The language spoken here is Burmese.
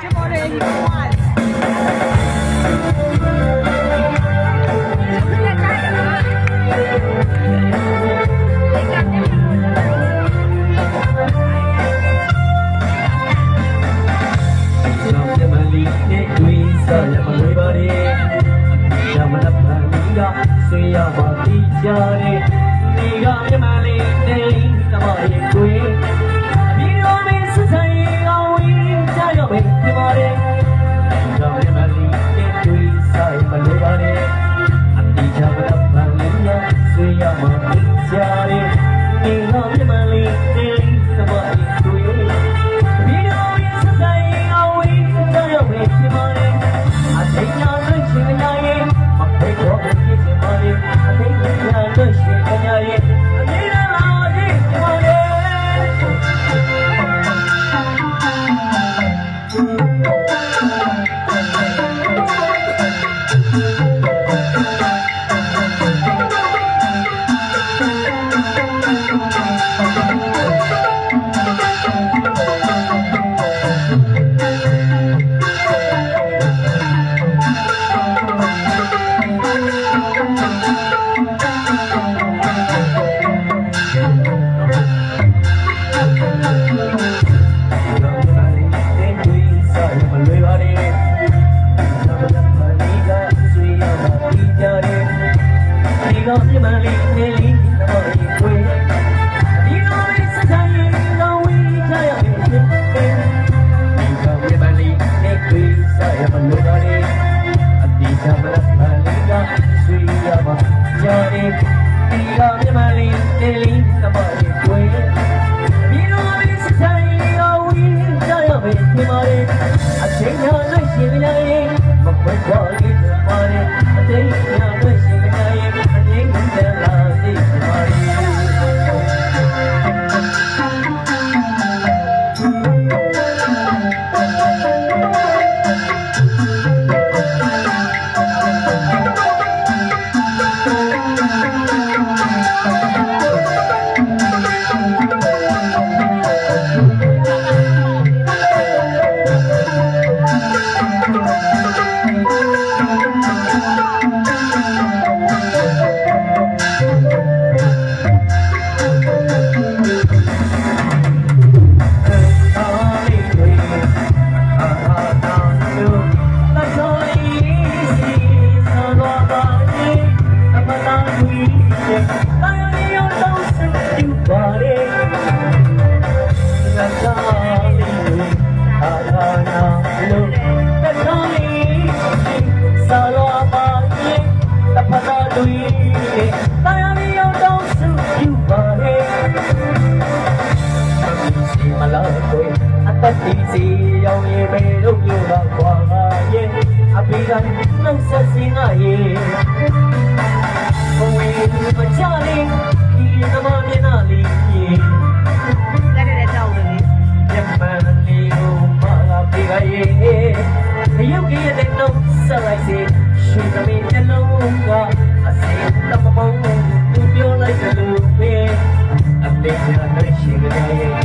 ချစ်ပေါ်တယ်ညီမကကြောင့်မလီနဲ့တွေ့စားရမလို့ပါလေရမနဖန်ကဆွေရပါတိကြတဲ့ဒီကမြမလေးနဲ့တမရဲ့ကိုယ် ဒီမလေးနေလီတော့ဒီကိုဒီလိုလေးစဆိုင်တော့ဝီးကြရမယ်ဖြစ်တယ်ဒီကောင်ဒီမလေးနေကိုစားရမလို့တော့အတိကမလားမလေးကဆွေးရမှာညာနေဒီ မ အတတိစီရောင်ရဲ့မေတို့မျိုးကခွာရဲ့အပိဓာနှုတ်ဆက်စင်းငါရဲ့ဘဝေမချလေးဒီသမားမျက်နှာလေးရဲ့လက်နဲ့တောင်းတယ်လေညမလေးကိုမာလာပြေကရဲ့ရုပ်ကြီးတဲ့နှုတ်ဆက်လိုက်စီရှင်သမီးနှလုံးကအစင်တမမောင်းသူပြောလိုက်တယ်လို့ပဲအတေးရတဲ့ရှိကြရဲ့